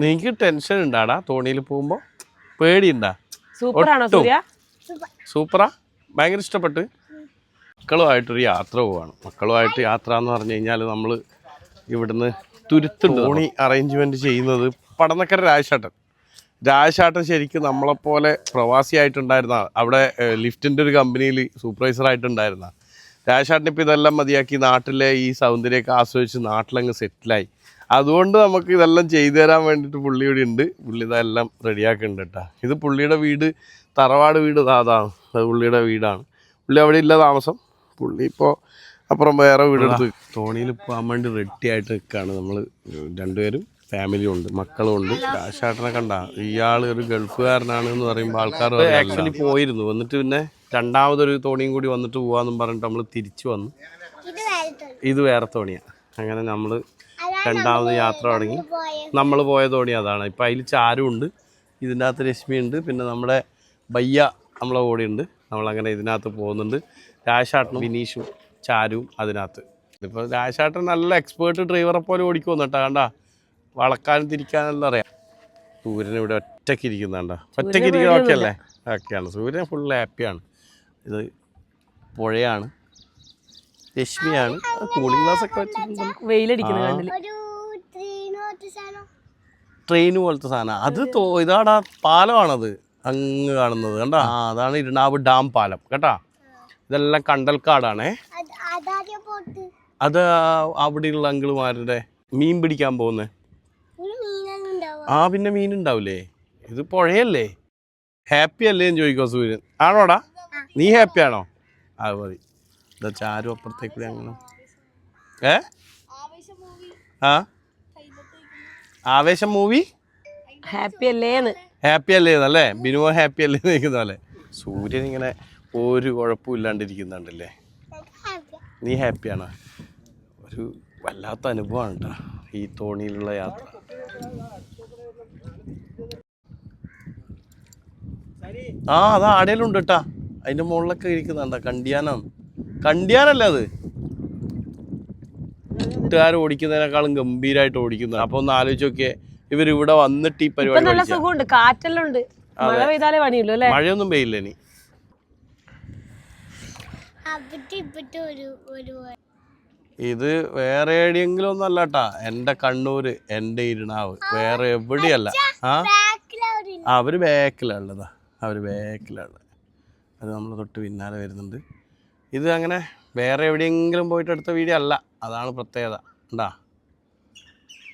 നിനക്ക് ടെൻഷൻ ഉണ്ടാടാ തോണിയിൽ പോകുമ്പോ? പേടിയുണ്ടാ? സൂപ്പറാണോ. സൂര്യ? സൂപ്പറാ? ഭയങ്കര ഇഷ്ടപ്പെട്ട്. മക്കളുമായിട്ടൊരു യാത്ര പോവാണ്. മക്കളുമായിട്ട് യാത്ര എന്ന് പറഞ്ഞു കഴിഞ്ഞാൽ നമ്മൾ ഇവിടുന്ന് തുരുത്തുണ്ട് തോണി അറേഞ്ച്മെന്റ് ചെയ്യുന്നത് പടന്നക്കര രാജശാട്ടൻ. രാജശാട്ടൻ ശരിക്കും നമ്മളെപ്പോലെ പ്രവാസിയായിട്ടുണ്ടായിരുന്ന അവിടെ ലിഫ്റ്റിന്റെ ഒരു കമ്പനിയിൽ സൂപ്പർവൈസറായിട്ടുണ്ടായിരുന്ന രാജശാട്ടൻ ഇപ്പോൾ ഇതെല്ലാം മതിയാക്കി നാട്ടിലെ ഈ സൗന്ദര്യമൊക്കെ ആസ്വദിച്ച് നാട്ടിലങ്ങ് സെറ്റിലായി അതുകൊണ്ട് നമുക്ക് ഇതെല്ലാം ചെയ്തു തരാൻ വേണ്ടിയിട്ട് പുള്ളി ഇവിടെ ഉണ്ട്. പുള്ളി ഇതെല്ലാം റെഡിയാക്കുന്നുണ്ട് കേട്ടോ. ഇത് പുള്ളിയുടെ വീട് തറവാട് വീട് ദാ അതാണ് അത് പുള്ളിയുടെ വീടാണ്. പുള്ളി അവിടെ ഇല്ല താമസം. പുള്ളി ഇപ്പോൾ അപ്പുറം വേറെ വീടെടുത്ത് തോണിയിൽ പോകാൻ വേണ്ടി റെഡി ആയിട്ട് നിൽക്കുകയാണ് നമ്മൾ രണ്ടുപേരും ഫാമിലിയും ഉണ്ട് മക്കളും ഉണ്ട്. രാശാട്ടനെ കണ്ട. ഇയാൾ ഒരു ഗൾഫുകാരനാണ് എന്ന് പറയുമ്പോൾ ആൾക്കാർ ആക്ച്വലി പോയിരുന്നു. വന്നിട്ട് പിന്നെ രണ്ടാമതൊരു തോണിയും കൂടി വന്നിട്ട് പോവാന്നും പറഞ്ഞിട്ട് നമ്മൾ തിരിച്ചു വന്നു. ഇത് വേറെ തോണിയാണ് അങ്ങനെ നമ്മൾ രണ്ടാമത് യാത്ര തുടങ്ങി. നമ്മൾ പോയ തോണി അതാണ്. ഇപ്പം അതിൽ ചാരുണ്ട്. ഇതിന്റെ അകത്ത് രശ്മി ഉണ്ട് പിന്നെ നമ്മുടെ ബയ്യ നമ്മളെ കൂടെ ഉണ്ട് നമ്മളങ്ങനെ ഇതിനകത്ത് പോകുന്നുണ്ട്. രാജാട്ടനും വിനീഷും ചാരുവും അതിനകത്ത്. ഇപ്പോൾ രാജാട്ടൻ നല്ല എക്സ്പേർട്ട് ഡ്രൈവറെ പോലെ ഓടിക്കുമെന്ന് കേട്ടോ. കണ്ട? വളക്കാനും തിരിക്കാനെല്ലാം അറിയാം. സൂര്യൻ ഇവിടെ ഒറ്റയ്ക്ക് ഇരിക്കുന്നുണ്ട ഒറ്റയ്ക്ക് ഇരിക്കുന്ന ഓക്കെ അല്ലേ ഓക്കെയാണ് സൂര്യൻ ഫുൾ ഹാപ്പിയാണ് ഇത് പുഴയാണ്. രശ്മിയാണ്. കൂളിംഗ് ഗ്ലാസ് ഒക്കെ വെച്ചിട്ടുണ്ട് വെയിലടിക്കുന്ന ട്രെയിൻ പോലത്തെ സാധനം. അത് ഇതാടാ പാലമാണത്. അങ്ങ് കാണുന്നത് കണ്ടോ? ആ. അതാണ് ഇരുണാവ് ഡാം പാലം കേട്ടാ? ഇതെല്ലാം കണ്ടൽക്കാടാണേ അത് അതാദ്യം പോട്ട് അത് അവിടെയുള്ള അങ്കിളുമാരുടെ മീൻ പിടിക്കാൻ പോകുന്നത് ഒരു മീനൊന്നും ഉണ്ടാവും ആ പിന്നെ മീൻ ഉണ്ടാവില്ലേ ഇത് പുഴയല്ലേ? ഹാപ്പി അല്ലേ എന്ന് ചോദിക്കോ സൂര്യൻ. ആണോടാ? നീ ഹാപ്പി ആണോ? അത് മതി. ഇതാ ചാരും അപ്പുറത്തേക്ക് കൂടി അങ്ങനെ ഏ? ആ? ആവേശം മൂവി? ഹാപ്പി അല്ലേന്ന് ഹാപ്പി അല്ലേ എന്നല്ലേ ബിനുവോ ഹാപ്പി അല്ലേ? നിൽക്കുന്നല്ലേ പോലെ സൂര്യൻ ഇങ്ങനെ ഒരു കുഴപ്പമില്ലാണ്ടിരിക്കുന്നുണ്ടല്ലേ നീ ഹാപ്പിയാണോ? ഒരു വല്ലാത്ത അനുഭവമാണ് കേട്ടോ ഈ തോണിയിലുള്ള യാത്ര. ആ അതാ ആടയിലുണ്ട് കേട്ടാ അതിന്റെ മുകളിലൊക്കെ ഇരിക്കുന്നുണ്ടോ കണ്ടിയാനാണ് കണ്ടിയാനല്ലേ അത്? കൂട്ടുകാർ ഓടിക്കുന്നതിനേക്കാളും ഗംഭീരമായിട്ട് ഓടിക്കുന്നത് അപ്പൊ ഒന്ന് ആലോചിച്ച് നോക്കിയേ ഇവർ ഇവിടെ വന്നിട്ട് ഈ പരിപാടി നല്ല സുഖമുണ്ട്. കാറ്റെല്ലാം ഉണ്ട് മഴ പെയ്താലേ പണിയുള്ളൂ അല്ലേ? മഴയൊന്നും പെയ്യില്ല ഇനി. ഇത് വേറെ എവിടെയെങ്കിലും ഒന്നും അല്ല കേട്ടാ എന്റെ കണ്ണൂര് എന്റെ ഇരുണാവ്. വേറെ എവിടെയല്ല. ആ? അവർ ബാക്കിലാ ഉള്ളതാ. അവർ ബാക്കിലാ ബാക്കിലാണ് അത് നമ്മൾ തൊട്ട് പിന്നാലെ വരുന്നുണ്ട്. ഇത് അങ്ങനെ വേറെ എവിടെയെങ്കിലും പോയിട്ട് എടുത്ത വീഡിയോ അല്ല. അതാണ് പ്രത്യേകത. ഉണ്ടാ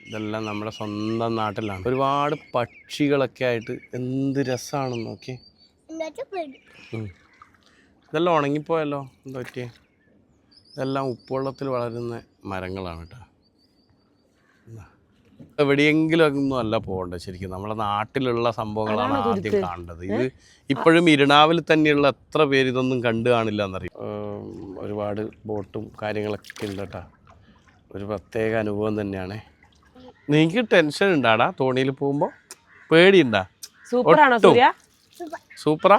ഇതെല്ലാം നമ്മുടെ സ്വന്തം നാട്ടിലാണ്. ഒരുപാട് പക്ഷികളൊക്കെ ആയിട്ട് എന്ത് രസമാണെന്ന് നോക്കി. ഇതെല്ലാം ഉണങ്ങിപ്പോയല്ലോ? എന്താ പറ്റിയേ? ഇതെല്ലാം ഉപ്പുവെള്ളത്തിൽ വളരുന്ന മരങ്ങളാണ് കേട്ടോ. എവിടെയെങ്കിലും ഒന്നും അല്ല പോകേണ്ടത് ശരിക്കും. നമ്മുടെ നാട്ടിലുള്ള സംഭവങ്ങളാണ് ആദ്യം കാണേണ്ടത്. ഇത് ഇപ്പോഴും ഇരുണാവിൽ തന്നെയുള്ള എത്ര പേര് ഇതൊന്നും കണ്ടു കാണില്ല എന്നറിയും? ഒരുപാട് ബോട്ടും കാര്യങ്ങളൊക്കെ ഉണ്ട് കേട്ടോ. ഒരു പ്രത്യേക അനുഭവം തന്നെയാണ്. നിങ്ങൾക്ക് ടെൻഷൻ ഉണ്ടാടാ തോണിയിൽ പോകുമ്പോൾ പേടിയുണ്ടാ? സൂപ്പറാണോ. സൂര്യ? സൂപ്പറാ?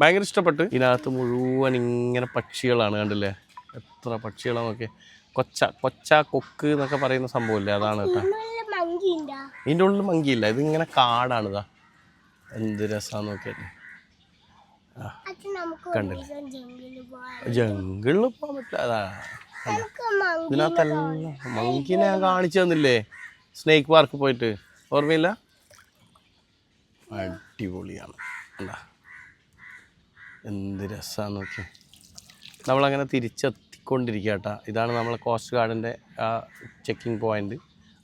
ഭയങ്കര ഇഷ്ടപ്പെട്ടു. ഇതിനകത്ത് മുഴുവൻ ഇങ്ങനെ പക്ഷികളാണ് കണ്ടില്ലേ? എത്ര പക്ഷികളൊക്കെ കൊച്ച കൊച്ച കൊക്ക് എന്നൊക്കെ പറയുന്ന സംഭവമില്ലേ? അതാണ് കേട്ടോ. ഇതിന്റെ ഉള്ളിൽ ഇത് ഇങ്ങനെ കാടാണ് ഇതാ എന്ത് രസാന്ന് നോക്കിയിട്ട് കണ്ടില്ല? ജംഗിളിൽ പോകാൻ പറ്റില്ല. അതാ. ഇതിനകത്തെല്ലാം മങ്കിനെ ഞാൻ കാണിച്ചു തന്നില്ലേ? സ്നേക്ക് പാർക്ക് പോയിട്ട്. ഓർമ്മയില്ല? അടിപൊളിയാണ്. എന്ത് രസാന്ന് നോക്കി നമ്മളങ്ങനെ തിരിച്ചെത്തിക്കൊണ്ടിരിക്കുക കേട്ടോ ഇതാണ് നമ്മളെ കോസ്റ്റ് ഗാർഡിന്റെ ആ ചെക്കിംഗ് പോയിന്റ്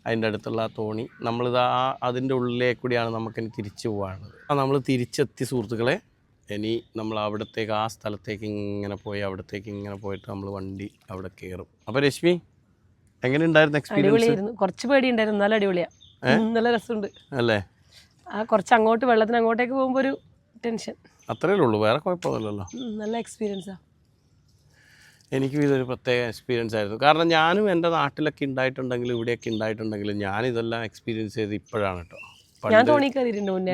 അതിന്റെ അടുത്തുള്ള ആ തോണി. നമ്മളിത് ആ അതിന്റെ ഉള്ളിലേക്ക് കൂടിയാണ് നമുക്കിനി തിരിച്ചു പോകാനുള്ളത് ആ നമ്മൾ തിരിച്ചെത്തി സുഹൃത്തുക്കളെ ഇനി നമ്മൾ അവിടത്തേക്ക് ആ സ്ഥലത്തേക്ക് ഇങ്ങനെ പോയി അവിടത്തേക്ക് ഇങ്ങനെ പോയിട്ട് നമ്മൾ വണ്ടി അവിടെ കയറും. അപ്പോൾ രശ്മി എങ്ങനെ ഉണ്ടായിരുന്നു എക്സ്പീരിയൻസ് കുറച്ച് പേടി ഉണ്ടായിരുന്നു നല്ല അടിപൊളിയാണ് നല്ല രസമുണ്ട്. അല്ലേ? ആ കുറച്ച് അങ്ങോട്ട് വെള്ളത്തിന് അങ്ങോട്ടേക്ക് പോകുമ്പോൾ ഒരു ടെൻഷൻ. അത്രയേ ഉള്ളൂ വേറെ കുഴപ്പമൊന്നുമില്ലല്ലോ. നല്ല എക്സ്പീരിയൻസാ എനിക്കും ഇതൊരു പ്രത്യേക എക്സ്പീരിയൻസ് ആയിരുന്നു. കാരണം ഞാനും എന്റെ നാട്ടിലൊക്കെ ഉണ്ടായിട്ടുണ്ടെങ്കിലും ഇവിടെയൊക്കെ ഉണ്ടായിട്ടുണ്ടെങ്കിലും ഞാൻ ഇതെല്ലാം എക്സ്പീരിയൻസ് ചെയ്ത് ഇപ്പോഴാണ് കേട്ടോ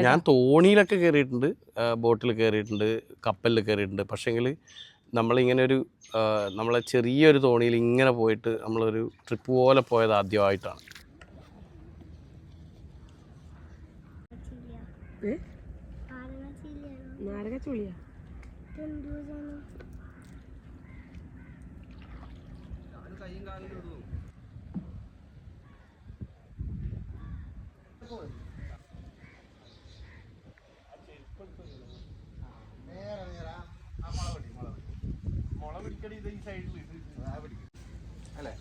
ഞാൻ തോണിയിലൊക്കെ കയറിയിട്ടുണ്ട് ബോട്ടിൽ കയറിയിട്ടുണ്ട് കപ്പലിൽ കയറിയിട്ടുണ്ട്. പക്ഷേങ്കിൽ നമ്മളിങ്ങനെ ഒരു നമ്മളെ ചെറിയൊരു തോണിയിൽ ഇങ്ങനെ പോയിട്ട് നമ്മളൊരു ട്രിപ്പ് പോലെ പോയത് ആദ്യമായിട്ടാണ്. ഏ? ആരണശീലയാണോ കാലും ചുളിയാ നേരെ സാധനം മുള പിടിക്കടി ഇത് ഈ സൈഡിൽ അല്ലേ?